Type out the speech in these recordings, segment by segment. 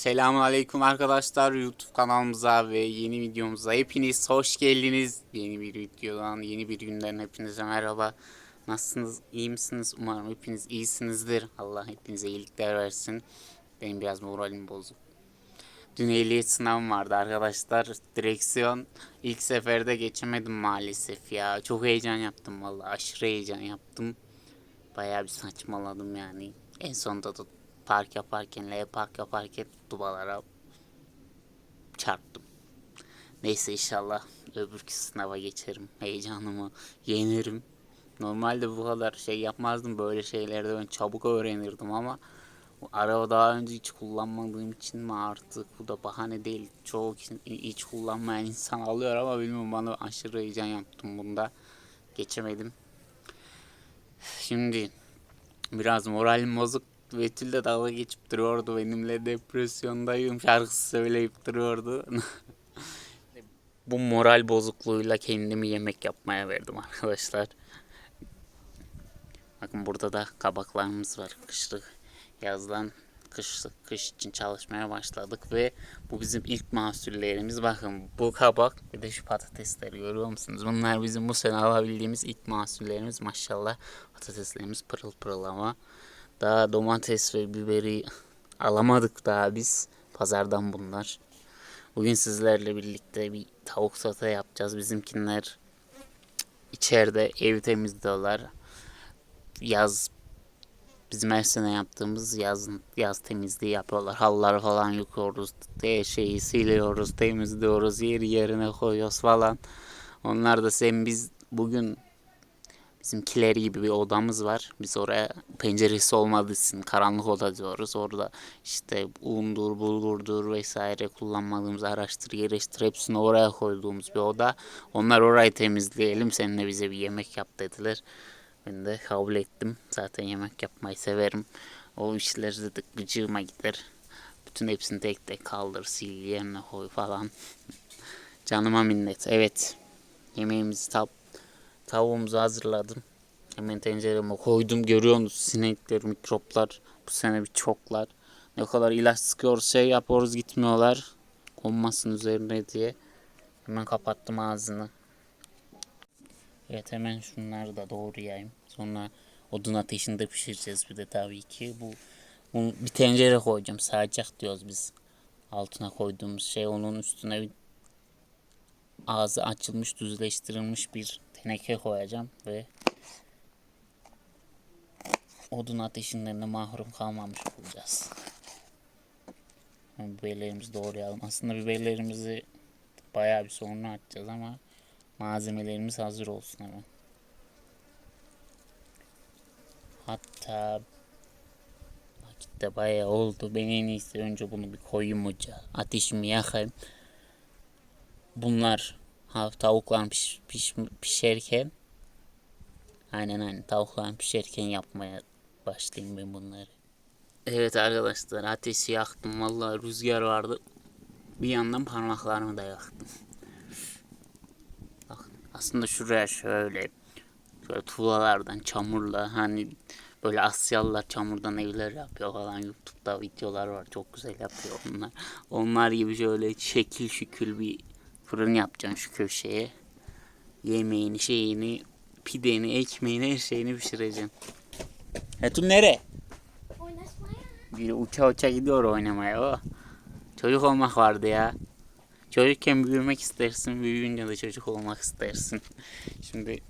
Selamun Aleyküm arkadaşlar YouTube kanalımıza ve yeni videomuza hepiniz hoş geldiniz. Yeni bir videodan, yeni bir günden hepinize merhaba. Nasılsınız? iyi misiniz? Umarım hepiniz iyisinizdir. Allah hepinize iyilikler versin. Benim biraz moralim bozuk. Dün ehliyet sınavım vardı arkadaşlar. Direksiyon ilk seferde geçemedim maalesef ya. Çok heyecan yaptım vallahi aşırı heyecan yaptım. Bayağı bir saçmaladım yani. En sonunda da park yaparken, L park yaparken dubalara çarptım. Neyse inşallah öbürkü sınava geçerim. Heyecanımı yenirim. Normalde bu kadar şey yapmazdım. Böyle şeylerde ben çabuk öğrenirdim ama bu araba daha önce hiç kullanmadığım için mi artık bu da bahane değil. Çoğu hiç kullanmayan insan alıyor ama bilmiyorum bana aşırı heyecan yaptım bunda. Geçemedim. Şimdi biraz moralim bozuk. Betül de dalga geçip duruyordu benimle depresyondayım şarkısı söyleyip duruyordu. Bu moral bozukluğuyla kendimi yemek yapmaya verdim arkadaşlar. Bakın burada da kabaklarımız var. Kışlık yazdan kışlık kış için çalışmaya başladık ve bu bizim ilk mahsullerimiz. Bakın bu kabak bir de şu patatesleri görüyor musunuz? Bunlar bizim bu sene alabildiğimiz ilk mahsullerimiz. Maşallah patateslerimiz pırıl pırıl ama daha domates ve biberi alamadık daha biz. Pazardan bunlar. Bugün sizlerle birlikte bir tavuk sote yapacağız. Bizimkinler içeride ev temizliyorlar. Yaz bizim her sene yaptığımız yaz, yaz temizliği yapıyorlar. Halıları falan yıkıyoruz. Şeyi siliyoruz, temizliyoruz. Yeri yerine koyuyoruz falan. Onlar da sen biz bugün bizimkiler gibi bir odamız var. Biz oraya penceresi olmadığı karanlık oda diyoruz. Orada işte undur, bulgurdur vesaire kullanmadığımız araçtır, gereçtir hepsini oraya koyduğumuz bir oda. Onlar orayı temizleyelim seninle bize bir yemek yap dediler. Ben de kabul ettim. Zaten yemek yapmayı severim. O işlerde de gıcığıma gider. Bütün hepsini tek tek kaldır, sil, yerine koy falan. Canıma minnet. Evet. Yemeğimizi tap tavuğumuzu hazırladım. Hemen tencereme koydum. Görüyorsunuz sinekler, mikroplar. Bu sene bir çoklar. Ne kadar ilaç sıkıyoruz, şey yapıyoruz gitmiyorlar. Konmasın üzerine diye. Hemen kapattım ağzını. Evet hemen şunları da doğrayayım. Sonra odun ateşinde pişireceğiz bir de tabii ki. Bu, bunu bir tencere koyacağım. Sağacak diyoruz biz. Altına koyduğumuz şey onun üstüne bir ağzı açılmış, düzleştirilmiş bir teneke koyacağım ve odun ateşinden de mahrum kalmamış olacağız. Biberlerimizi doğrayalım. Aslında biberlerimizi bayağı bir sonra atacağız ama malzemelerimiz hazır olsun hemen. Hatta vakit de bayağı oldu. Ben en iyisi önce bunu bir koyayım ocağa. Ateşimi yakayım. Bunlar ha, tavuklar piş, piş, pişerken aynen aynen tavuklar pişerken yapmaya başlayayım ben bunları. Evet arkadaşlar ateşi yaktım. Vallahi rüzgar vardı. Bir yandan parmaklarımı da yaktım. Bakın aslında şuraya şöyle şöyle tuğlalardan çamurla hani böyle Asyalılar çamurdan evler yapıyor falan YouTube'da videolar var çok güzel yapıyor onlar. Onlar gibi şöyle şekil şükül bir fırın yapacaksın şu köşeye. Yemeğini, şeyini, pideni, ekmeğini, her şeyini pişireceksin. Etun nere? Oynatmaya. Bir uça uça gidiyor oynamaya o. Çocuk olmak vardı ya. Çocukken büyümek istersin, büyüyünce de çocuk olmak istersin. Şimdi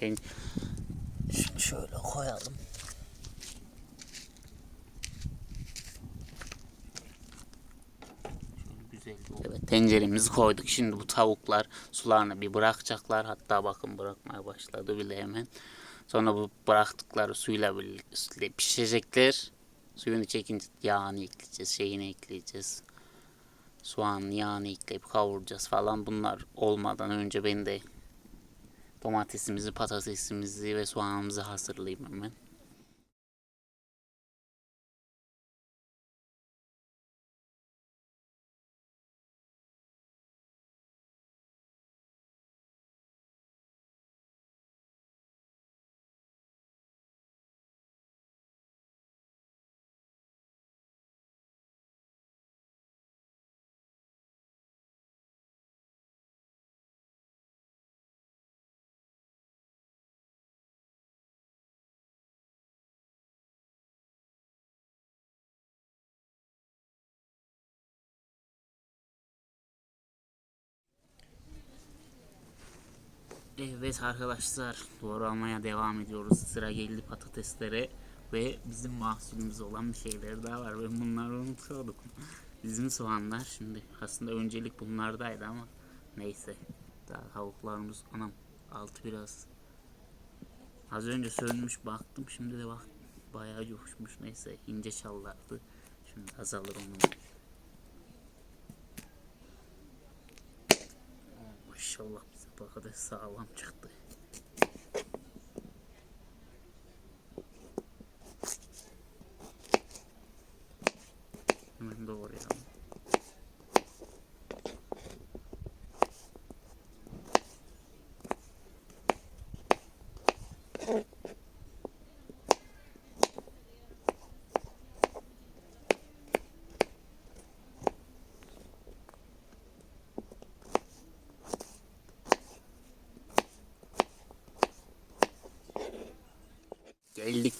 sen şunu şöyle koyalım. Evet tenceremizi koyduk. Şimdi bu tavuklar sularını bir bırakacaklar. Hatta bakın bırakmaya başladı bile hemen. Sonra bu bıraktıkları suyla birlikte pişecekler. Suyunu çekince yağını ekleyeceğiz, şeyini ekleyeceğiz. Soğan, yağını ekleyip kavuracağız falan. Bunlar olmadan önce ben de domatesimizi, patatesimizi ve soğanımızı hazırlayayım hemen. Evet arkadaşlar doğramaya devam ediyoruz. Sıra geldi patateslere ve bizim mahsulümüz olan bir şeyler daha var. Ben bunları unutuyordum. Bizim soğanlar şimdi aslında öncelik bunlardaydı ama neyse. Daha tavuklarımız anam altı biraz az önce sönmüş baktım şimdi de bak bayağı coşmuş neyse ince çallardı. Şimdi azalır onun. Maşallah пада салам чыкты. Geldik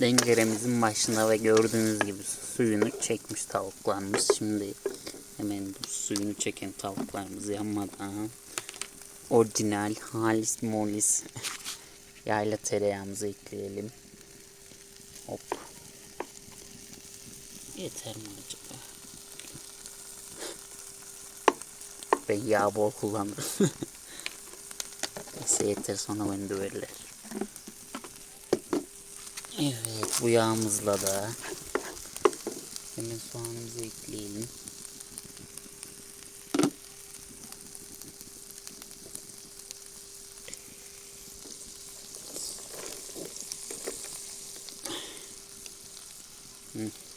denceremizin başına ve gördüğünüz gibi suyunu çekmiş tavuklarımız. Şimdi hemen bu suyunu çeken tavuklarımızı yanmadan orijinal halis molis yayla tereyağımızı ekleyelim. Hop. Yeter mi acaba? Ben yağ bol kullanırım. Neyse yeter sonra beni döverler. Evet bu yağımızla da hemen soğanımızı ekleyelim.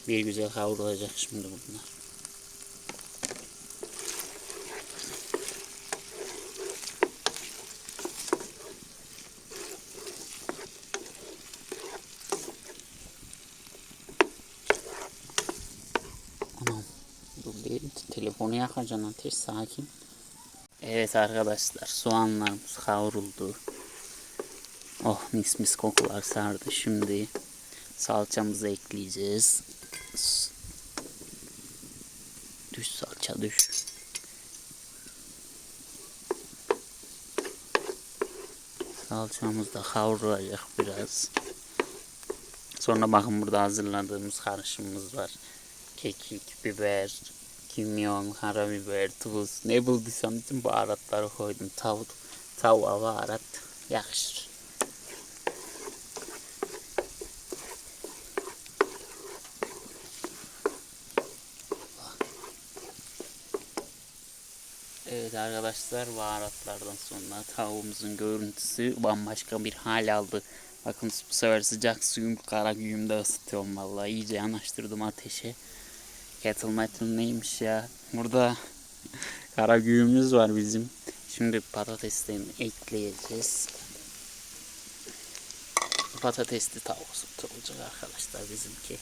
Bir güzel kavrulacak şimdi bunlar. Anam. Dur bir telefonu yakacaksın ateş sakin. Evet arkadaşlar soğanlarımız kavruldu. Oh mis mis kokular sardı. Şimdi salçamızı ekleyeceğiz. Düş salça düş. Salçamız da kavrulacak biraz. Sonra bakın burada hazırladığımız karışımımız var. Kekik, biber, kimyon, karabiber, tuz. Ne bulduysam bütün baharatları koydum. Tavuk, tavuğa baharat yakışır. Evet arkadaşlar baharatlardan sonra tavuğumuzun görüntüsü bambaşka bir hal aldı. Bakın bu sefer sıcak suyum kara güğümde ısıtıyorum vallahi iyice yanaştırdım ateşe. Kettle metal neymiş ya? Burada kara güğümüz var bizim. Şimdi patateslerini ekleyeceğiz. Patatesli tavuk olacak arkadaşlar bizimki.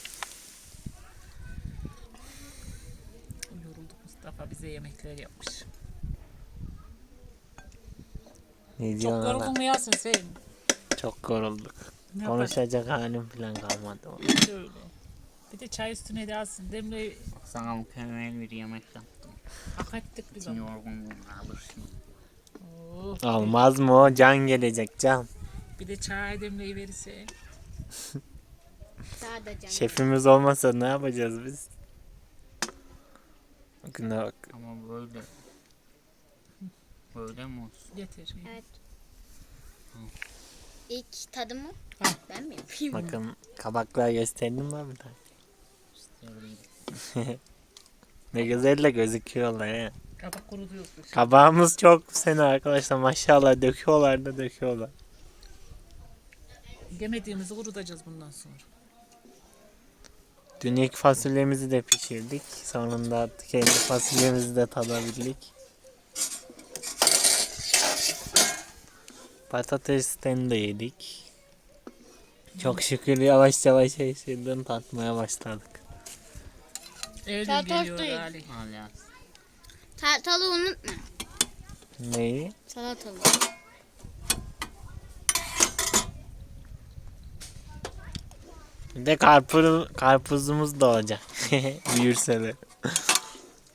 Yorulduk Mustafa bize yemekler yapmış. Ne Çok yoruldun mu Yasin sen? Çok yorulduk. Ne? Konuşacak halim falan kalmadı. Öyle. Bir de çay üstüne de alsın. Demle Sana mükemmel bir yemek yaptım. hak ettik biz Bütün ama. yorgunluğunu alır şimdi. Oh, Olmaz mı o? Can gelecek can. bir de çay demleyi verirse. Sadece. Şefimiz olmasa ne yapacağız biz? Bugüne bak. Ama böyle böyle mi olsun? Yeter. Evet. İlk tadımı Ha. ben mi yapayım? Bakın kabaklar gösterdim mi bir tane? İsterim. Ne güzel de gözüküyorlar he. Kabak kurudu. Kabağımız çok sene arkadaşlar maşallah döküyorlar da döküyorlar. Yemediğimizi kurutacağız bundan sonra. Dün ilk fasulyemizi de pişirdik. Sonunda kendi fasulyemizi de tadabildik. Patatesten de yedik. Çok şükür yavaş yavaş her şeyden tatmaya başladık. Eylül Çay geliyor tostu Ali. Unutma. Neyi? Salatalığı. Bir de karpuz, karpuzumuz da olacak. Büyürse de.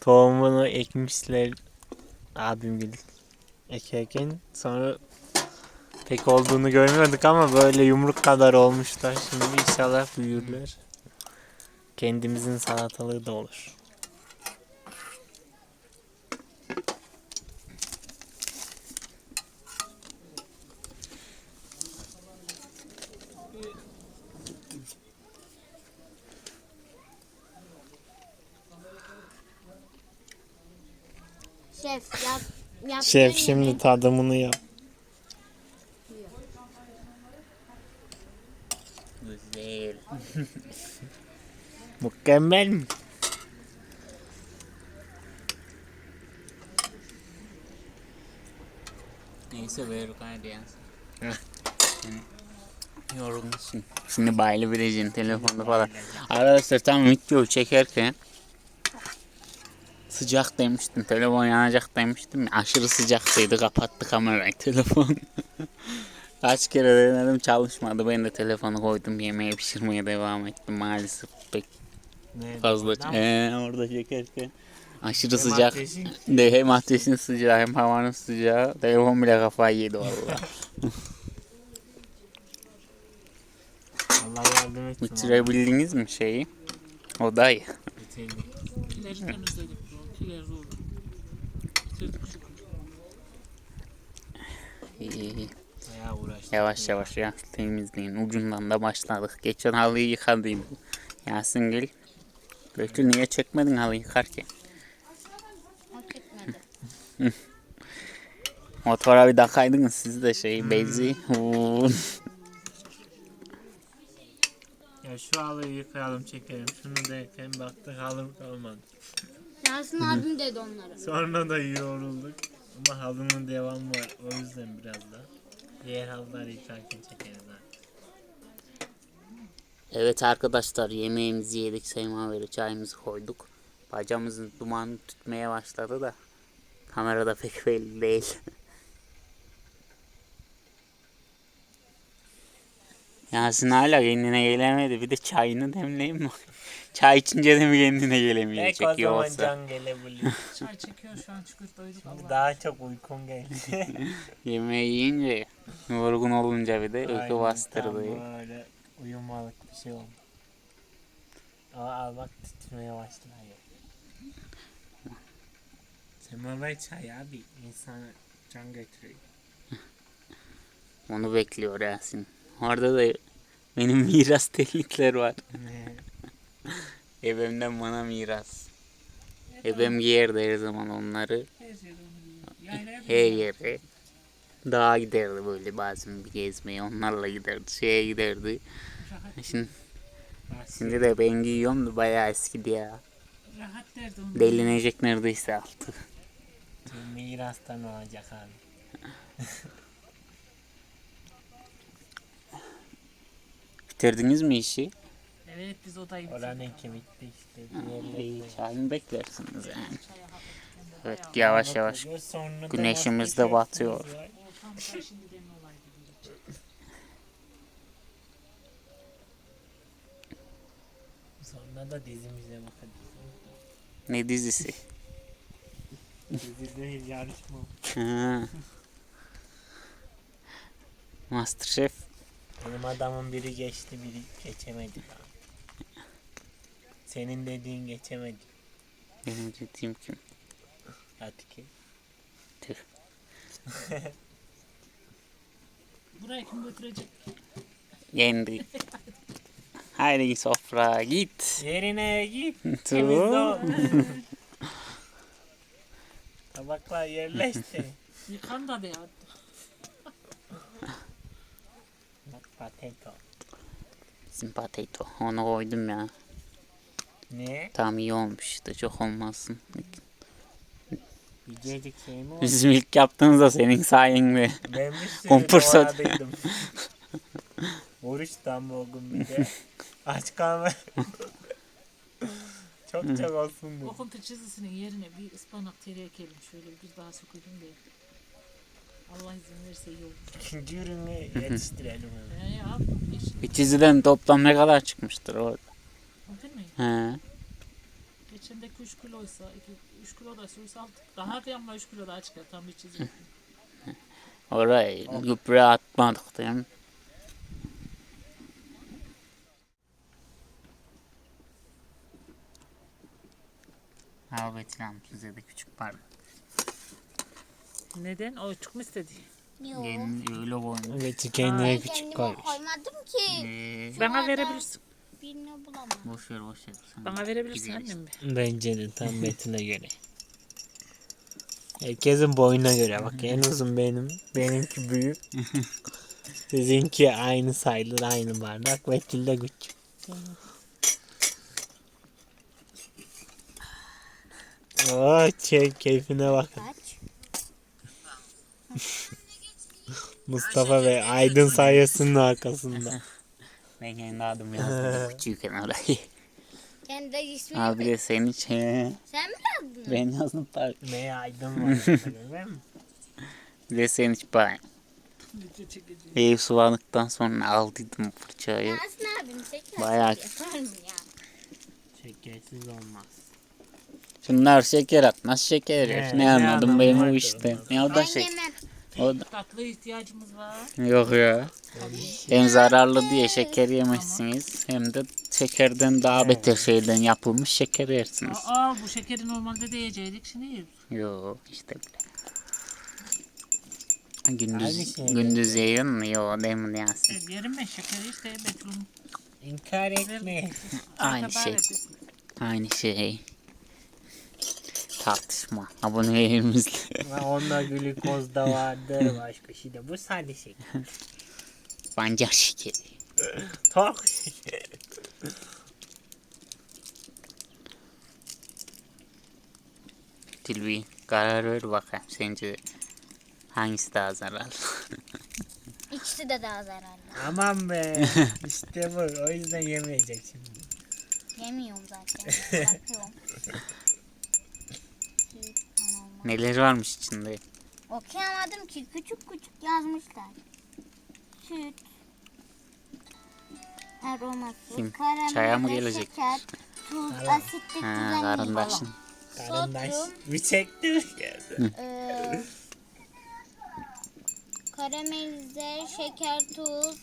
Tohumunu ekmişler abim gibi ekerken sonra pek olduğunu görmüyorduk ama böyle yumruk kadar olmuşlar. Şimdi inşallah büyürler. Kendimizin salatalığı da olur. Şef yap. yaptığın Şef şimdi tadımını yap. Güzel. Mükemmel mi? Neyse ver. Sen Yorgunsun. Şimdi bayılı bileceksin telefonda falan. Arkadaşlar tam video çekerken sıcak demiştim. Telefon yanacak demiştim. Aşırı sıcaktaydı. Kapattı kamerayı telefon. Kaç kere denedim çalışmadı. Ben de telefonu koydum. Yemeği pişirmeye devam ettim. Maalesef pek Ne, fazla. Ee, orada çekerken. Aşırı Hem sıcak. ateşin- De hem ateşin sıcağı hem havanın sıcağı. Telefon bile kafayı yedi valla. Allah yardım etsin. Bitirebildiniz mi şeyi? Odayı. Kileri temizledik. Bitirdik şükür. İyi, iyi. Bayağı uğraştık. Yavaş yavaş ya temizleyin. Ucundan da başladık. Geçen halıyı yıkadıydım. Yasin gel. Betül niye çekmedin halıyı yıkarken? Motora bir takaydınız siz de şey bezi. Uuu. Ya şu halıyı yıkayalım çekelim. Şunu derken baktık halım kalmadı. Yasin abim dedi onlara. Sonra da yorulduk. Ama halının devamı var. O yüzden biraz da. Diğer halıları yıkarken çekeriz artık. Evet arkadaşlar yemeğimizi yedik. Seyma çayımızı koyduk. Bacamızın dumanı tütmeye başladı da. Kamerada pek belli değil. Yasin hala kendine gelemedi. Bir de çayını demleyeyim mi? Çay içince de mi kendine gelemeyecek Belki o zaman can gelebilir. Çay çekiyor şu an şükür doyduk Allah. Daha çok uykum geldi. Yemeği yiyince, yorgun olunca bir de uyku bastırdı. tam Böyle uyumalık bir şey oldu. Ama al bak titremeye başladı. Semaver çay abi insana can götürüyor. Onu bekliyor Yasin. Orada da benim miras terlikler var. Ebemden bana miras. Ebem giyerdi her zaman onları. Her. Yaylaya Her yere. Dağa giderdi böyle bazen bir gezmeye. Onlarla giderdi. Şeye giderdi. Şimdi, şimdi de ben giyiyorum da bayağı eskidi ya. rahat derdi onu. Delinecek neredeyse altı. Tüm mirastan olacak abi. Bitirdiniz mi işi? Evet biz odayı bitirdik. Oranın bitti işte. İyi, Diğerleri çayını beklersiniz yani. Evet yavaş yavaş. Güneşimiz de batıyor. Tam çay şimdi demli olaydı böyle. Sonra da dizimize bakacağız. Ne dizisi? Dizi değil yarışma. Ha. Masterchef. Benim adamın biri geçti biri geçemedi. daha. Senin dediğin geçemedi. Benim dediğim kim? Atike. Tüh. Buraya kim götürecek? Yendi. Haydi sofra git. Yerine git. Tuh. Temizle o. Tabaklar yerleşti. Yıkan da be ya. Bak potato. Simpateto. Onu koydum ya. Ne? Tam iyi olmuştu. Çok olmasın. Yiyecek oldu? Bizim ilk yaptığımızda senin sayende. Ben bir sürü Kompursat. doğradıydım. Oruçtan o gün bir de. Aç kalma. çok çok olsun bu. O komple çizgisinin yerine bir ıspanak tere ekelim. Şöyle bir daha sökelim de. Allah izin verirse iyi olur. İkinci ürünü yetiştirelim. He ya. Yeşil. Bir çiziden toplam ne kadar çıkmıştır orada? Değil mi? He. Geçendeki 3 kiloysa, 3 kilo da suysa aldık. Daha da ama 3 kilo daha çıkar. Tam bir çizgi. Oraya gübre atmadık değil mi? Al Betül Hanım size de küçük bardak. Neden? O çok mu istedi? Yok. Gelin öyle koymuş. Betül kendine küçük kendime koymuş. koymadım ki. Ee, Bana verebilirsin. Birini bulamam. boş ver boş ver. Sen Bana verebilirsin gideriz. annem. Bence de tam Betül'e göre. Herkesin boyuna göre bak en uzun benim. Benimki büyük. Sizinki aynı sayılır aynı bardak. Betül de küçük. Oo, şey, keyfine bakın. Kaç? Mustafa ve Aydın sayesinin arkasında. Ben kendi adımı yazdım küçükken orayı. Kendi ismini Abi de senin için. Sen mi yazdın? Ben yazdım tabii. Ne Aydın var? değil mi? Bir de senin için çekeceğim. Ev sulandıktan sonra aldıydım fırçayı. Yasin abim şeker Bayağı- yapar mı ya? Şekersiz olmaz. Şunlar şeker atmaz şeker He, yer. ne Ne anladım benim o işte. ondan? Ne o da Ben şey. yemem. O da Tatlı ihtiyacımız var. yok ya. Hem zararlı diye şeker yemezsiniz hem de şekerden daha beter şeyden yapılmış şeker yersiniz. Aa bu şekeri normalde de yiyecektik şimdi yiyoruz. Yok işte bile. Aynı Gündüz, şey. gündüz yiyin mi? Yok değil mi Yasin? E, yerim ben şekeri işte Betül'ün. İnkar etme. Aynı şey. ver biz. Aynı şey. Tartışma. Abonelerimizle. Onda glikoz da vardır başka şey de. Bu sade şeker. Pancar şekeri. Tok şeker. Tilbi karar ver bakayım sence hangisi daha zararlı? İkisi de daha zararlı. Aman be. İşte bu. O yüzden yemeyecek şimdi. Yemiyorum zaten. Bırakıyorum. Tamam. Neler varmış içinde? Okuyamadım ki. Küçük küçük yazmışlar. Süt. Aroması. Kim? Karamel, Çaya mı gelecek? Şeker, tuz, asitlik Ha, düzenli karındaşın. Karındaş. Bir çekti. Ee, karamelize, şeker, tuz,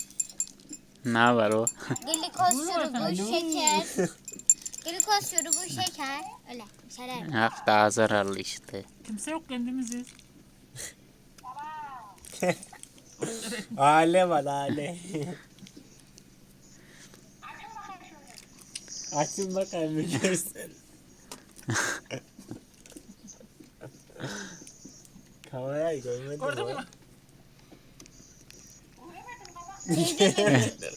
Ne var o? glikoz şurubu, şeker. Glikoz şurubu, şeker. Öyle şeyler. Ha, daha zararlı işte. Kimse yok kendimiziz. Aile var aile. Açın bakalım bir görsün. Kamerayı görmedim. Gördün mü?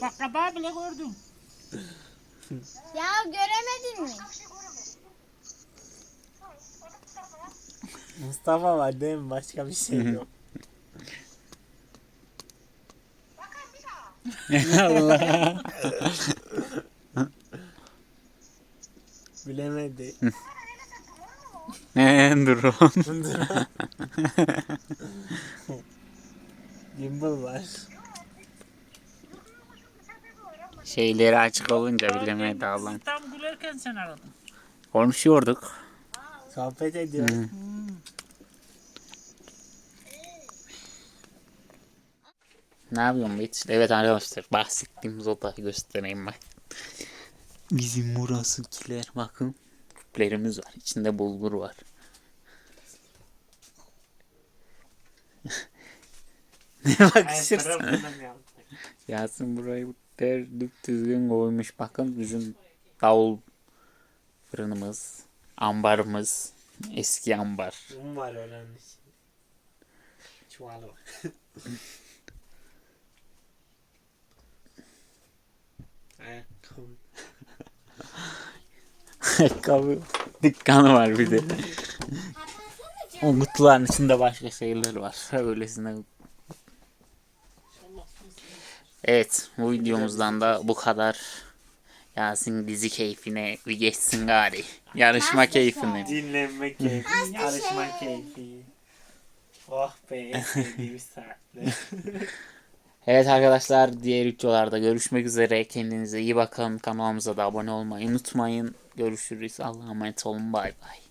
Bak kabağı bile gördüm. Ya göremedin mi? Mustafa var değil mi? Başka bir şey yok. Allah. Bilemedi. Ne drone? Gimbal var. Şeyleri açık olunca bilemedi Allah'ım. Tam gülerken sen aradın. Konuşuyorduk. Sohbet ediyor. Ne yapıyorsun Betül? Evet arkadaşlar bahsettiğimiz odayı göstereyim bak. Bizim burasıkiler bakın. Küplerimiz var. İçinde bulgur var. ne bakışırsın? Yasin burayı der düzgün koymuş. Bakın bizim davul fırınımız, ambarımız, eski ambar. Oranın içinde. Çuvalı var. Ayakkabı. Ayakkabı dükkanı var bir de. O kutuların içinde başka şeyler var. Öylesine. Evet bu videomuzdan da bu kadar. Yasin dizi keyfine bir geçsin gari. Yarışma keyfine. Dinlenme keyfi, yarışma keyfi. Oh be, saatler. Evet arkadaşlar diğer videolarda görüşmek üzere. Kendinize iyi bakın. Kanalımıza da abone olmayı unutmayın. Görüşürüz. Allah'a emanet olun. Bay bay.